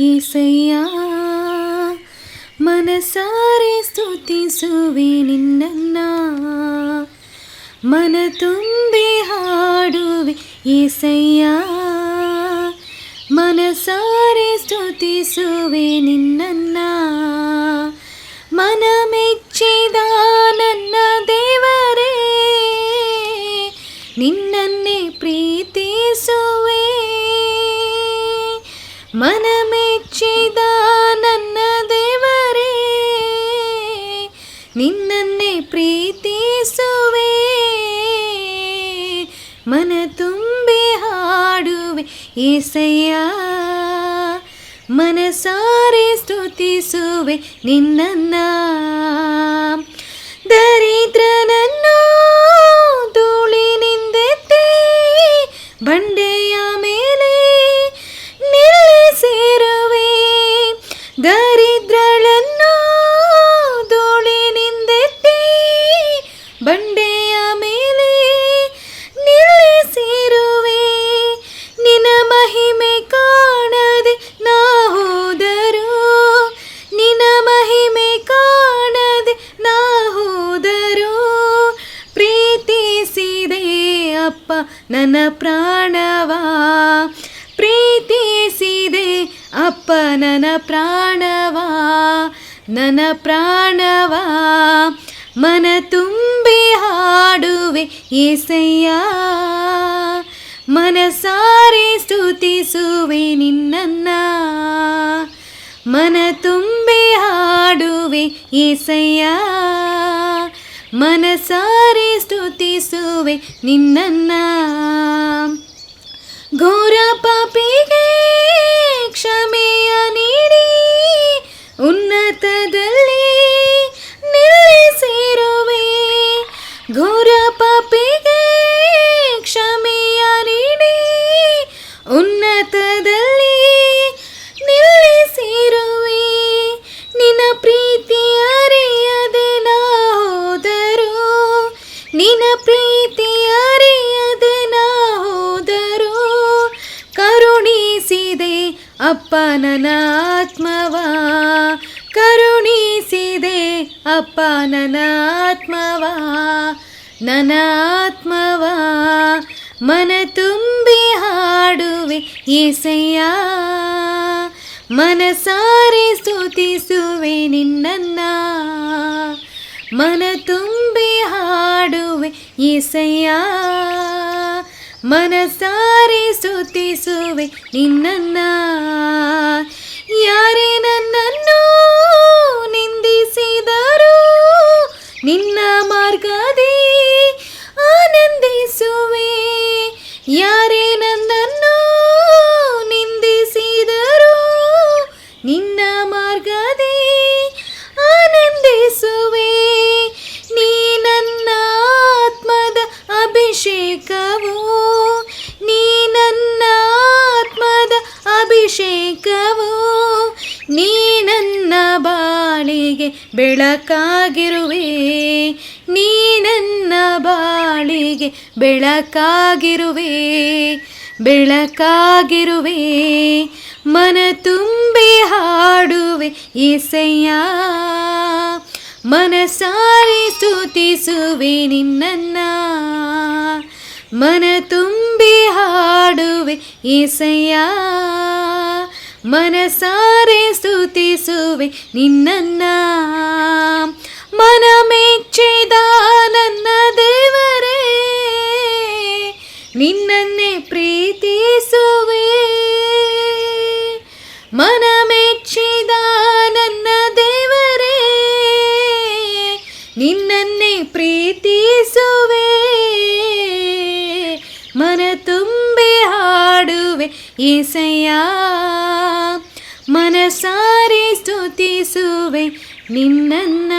ಏಸಯ್ಯ ಮನಸಾರೆ ಸ್ತುತಿಸುವೆ ನಿನ್ನನ್ನ ಮನ ತುಂಬಿ ಹಾಡುವೆ ಏಸಯ್ಯ ಮನಸಾರೆ ಸ್ತುತಿಸುವೆ ನಿನ್ನನ್ನ ಮನ ಮೆಚ್ಚಿದ ನನ್ನ ದೇವರೇ, ನಿನ್ನನ್ನೇ ಪ್ರೀತಿಸುವೆ. ಮನ ತುಂಬಿ ಹಾಡುವೆ ಏಸಯ್ಯ, ಮನಸಾರೆ ಸ್ತುತಿಸುವೆ ನಿನ್ನನ್ನ. ದರಿದ್ರನನ್ನು ಧೂಳಿನಿಂದೆತ್ತಿ ಬಂಡೆಯ ನನ್ನ ಪ್ರಾಣವ? ಪ್ರೀತಿಸಿದೆ ಅಪ್ಪ ನನ್ನ ಪ್ರಾಣವಾ? ನನ್ನ ಪ್ರಾಣವಾ? ಮನ ತುಂಬಿ ಹಾಡುವೆ ಏಸಯ್ಯ. ಮನಸಾರೆ ಸ್ತುತಿಸುವೆ ನಿನ್ನ ಮನ ತುಂಬಿ ಹಾಡುವೆ ಏಸಯ್ಯ. ಮನಸಾರೆ ಸ್ತುತಿಸುವೆ ನಿನ್ನ ಘೋರ ಪಾಪಿಗೆ ಕ್ಷಮೆಯ ನೀಡಿ, ಉನ್ನತದಲ್ಲಿ ನಿಲ್ಲಿಸಿರುವೆ ಘೋರ ಪಾಪಿಗೆ ಕ್ಷಮೆಯ ನೀಡಿ, ಉನ್ನತದಲ್ಲಿ ನಿಲ್ಲಿಸಿರುವೆ ನಿನ್ನ ಪ್ರೀತಿ ಪ್ರೀತಿ ಅರಿಯದೆ ನಾ ಹೋದರು ಕರುಣಿಸಿದೆ ಅಪ್ಪ ನನ್ನ ಆತ್ಮವ. ಕರುಣಿಸಿದೆ ಅಪ್ಪ ನನ್ನ ಆತ್ಮವ. ನನ್ನ ಆತ್ಮವ. ಮನ ತುಂಬಿ ಹಾಡುವೆ ಏಸಯ್ಯ. ಮನಸಾರೆ ಸ್ತುತಿಸುವೆ ನಿನ್ನನ್ನ. ಮನ ತುಂಬಿ ಹಾಡುವೆ ಏಸಯ್ಯ ಮನಸಾರೆ ಸ್ತುತಿಸುವೆ ನಿನ್ನನ್ನ. ಬಾಳಿಗೆ ಬೆಳಕಾಗಿರುವೆ, ನೀ ನನ್ನ ಬಾಳಿಗೆ ಬೆಳಕಾಗಿರುವೆ ಬೆಳಕಾಗಿರುವೆ. ಮನ ತುಂಬಿ ಹಾಡುವೆ ಈಸೈಯ್ಯಾ ಮನ ಸಾರಿ ಸ್ತುತಿಸುವೆ ನಿನ್ನ ಮನ ತುಂಬಿ ಹಾಡುವೆ ಏಸಯ್ಯ. ಮನಸಾರೆ ಸ್ತುತಿಸುವೆ ನಿನ್ನನ್ನ ಮನ ಹಾಡುವೆ ಏಸಯ್ಯ ಮನಸಾರೆ ಸ್ತುತಿಸುವೆ ನಿನ್ನನ್ನ